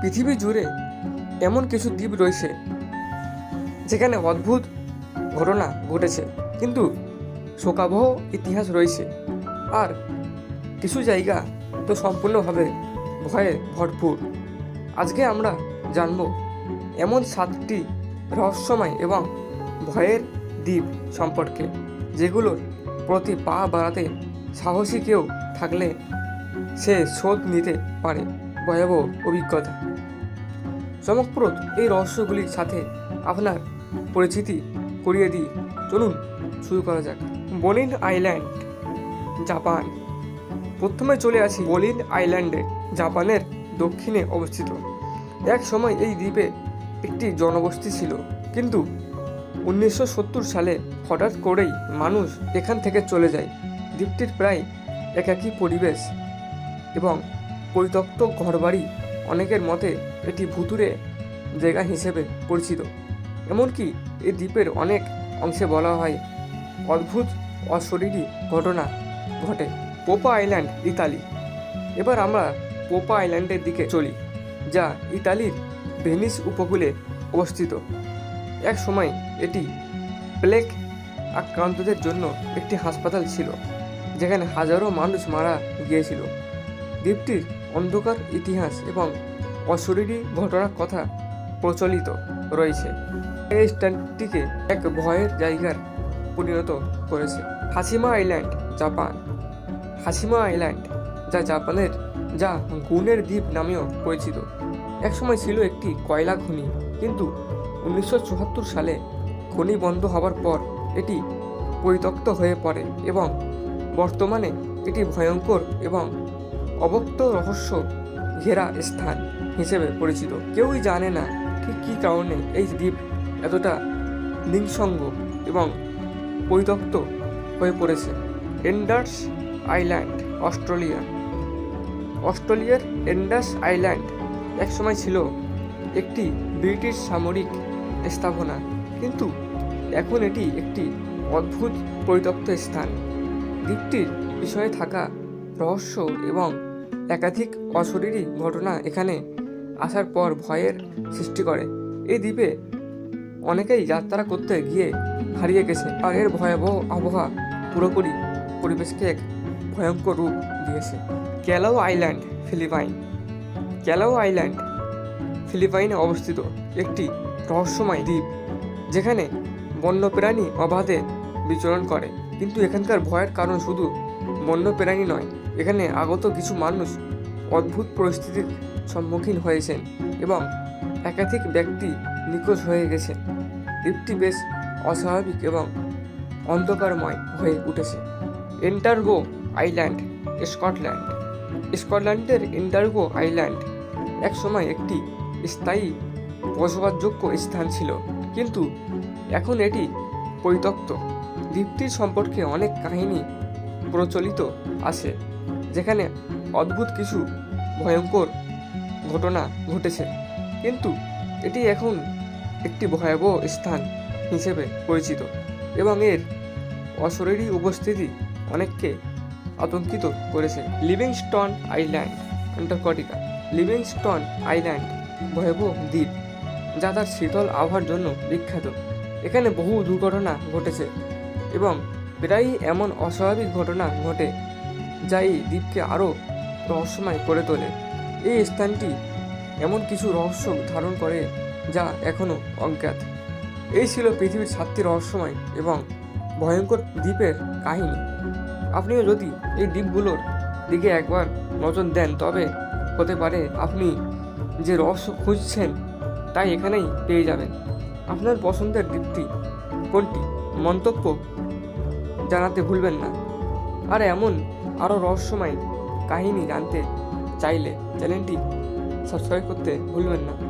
পৃথিবী জুড়ে এমন কিছু দ্বীপ রয়েছে যেখানে অদ্ভুত ঘটনা ঘটেছে, কিন্তু শোকাবহ ইতিহাস রয়েছে। আর কিছু জায়গা তো সম্পূর্ণভাবে ভয়ে ভরপুর। আজকে আমরা জানব এমন সাতটি রহস্যময় এবং ভয়ের দ্বীপ সম্পর্কে, যেগুলোর প্রতি পা বাড়াতে সাহসী কেউ থাকলে সে শোধ নিতে পারে ভয়াবহ অভিজ্ঞতা। চমকপ্রদ এই রহস্যগুলির সাথে আপনার পরিচিতি করিয়ে দিই। চলুন শুরু করা যাক। Bolin island, Japan. প্রথমে চলে আসি বলিন আইল্যান্ডে, জাপানের দক্ষিণে অবস্থিত। এক সময় এই দ্বীপে একটি জনবসতি ছিল। কিন্তু উনিশশো সত্তর সালে হঠাৎ করেই মানুষ এখান থেকে চলে যায়। দ্বীপটির প্রায় একাকী পরিবেশ এবং পরিত্যক্ত ঘরবাড়ি অনেকের মতে এটি ভুতুরে জায়গা হিসেবে পরিচিত। এমনকি এই দ্বীপের অনেক অংশে বলা হয় অদ্ভুত, অশরীরী ঘটনা ঘটে। Popa island, Italy. এবার আমরা পোপা আইল্যান্ডের দিকে চলি, যা ইতালির ভেনিস উপকূলে অবস্থিত। এক সময় এটি প্লেগ আক্রান্তদের জন্য একটি হাসপাতাল ছিল, যেখানে হাজারো মানুষ মারা গিয়েছিল। দ্বীপটির অন্ধকার ইতিহাস এবং অশরীরী ঘটনার কথা প্রচলিত রয়েছে। এই স্ট্যান্ডটিকে এক ভয়ের জায়গার পরিণত করেছে। Hashima island, Japan. Hashima island, যা জাপানের, যা গুণের দ্বীপ নামেও পরিচিত। একসময় ছিল একটি কয়লা খনি, কিন্তু উনিশশো চুয়াত্তর সালে খনি বন্ধ হওয়ার পর এটি পরিত্যক্ত হয়ে পড়ে এবং বর্তমানে এটি ভয়ঙ্কর এবং রহস্য ঘেরা স্থান হিসেবে পরিচিত। কেউই জানে না ঠিক কী কারণে এই দ্বীপ এতটা নিঃসঙ্গ এবং পরিত্যক্ত হয়ে পড়েছে। Enders island, Australia. অস্ট্রেলিয়ার এন্ডাস আইল্যান্ড একসময় ছিল একটি ব্রিটিশ সামরিক স্থাপনা, কিন্তু এখন এটি একটি অদ্ভুত পরিত্যক্ত স্থান। দ্বীপটির বিষয়ে থাকা রহস্য এবং একাধিক অশরীরী ঘটনা এখানে আসার পর ভয়ের সৃষ্টি করে। এই দ্বীপে অনেকেই যাত্রা করতে গিয়ে হারিয়ে গেছে আর এর ভয়াবহ আবহাওয়া পুরোপুরি পরিবেশকে এক ভয়ঙ্কর রূপ দিয়েছে। Callao island, Philippine. Callao island, ফিলিপাইনে অবস্থিত একটি রহস্যময় দ্বীপ, যেখানে বন্যপ্রাণী অবাধে বিচরণ করে। কিন্তু এখানকার ভয়ের কারণ শুধু বন্যপ্রাণী নয় এখানে আগত কিছু মানুষ অদ্ভুত পরিস্থিতির সম্মুখীন হয়েছেন এবং একাধিক ব্যক্তি নিখোঁজ হয়ে গেছেন দ্বীপটি বেশ অস্বাভাবিক এবং অন্ধকারময় হয়ে উঠেছে। Entargo island, Scotland. স্কটল্যান্ডের এন্টারগো আইল্যান্ড একসময় একটি স্থায়ী বসবাসযোগ্য স্থান ছিল, কিন্তু এখন এটি পরিত্যক্ত। দ্বীপটির সম্পর্কে অনেক কাহিনী প্রচলিত আছে, যেখানে অদ্ভুত কিছু ভয়ঙ্কর ঘটনা ঘটেছে। কিন্তু এটি এখন একটি ভয়াবহ স্থান হিসেবে পরিচিত এবং এর অশরীরী উপস্থিতি অনেককে আতঙ্কিত করেছে। Livingston island, Antarctica. Livingston island ভয়াবহ দ্বীপ, যা তার শীতল আবহাওয়ার জন্য বিখ্যাত। এখানে বহু দুর্ঘটনা ঘটেছে এবং প্রায়ই এমন অস্বাভাবিক ঘটনা ঘটে যা এই দ্বীপকে আরও রহস্যময় করে তোলে। এই স্থানটি এমন কিছু রহস্য ধারণ করে যা এখনও অজ্ঞাত। এই ছিল পৃথিবীর সাতটি রহস্যময় এবং ভয়ঙ্কর দ্বীপের কাহিনী। আপনিও যদি এই দ্বীপগুলোর দিকে একবার নজর দেন, তবে হতে পারে আপনি যে রহস্য খুঁজছেন তাই এখানেই পেয়ে যাবেন। আপনার পছন্দের দ্বীপটি কোনটি? মন্তব্য জানাতে ভুলবেন না। আর এমন আরও রহস্যময় কাহিনী জানতে চাইলে চ্যানেলটি সাবস্ক্রাইব করতে ভুলবেন না।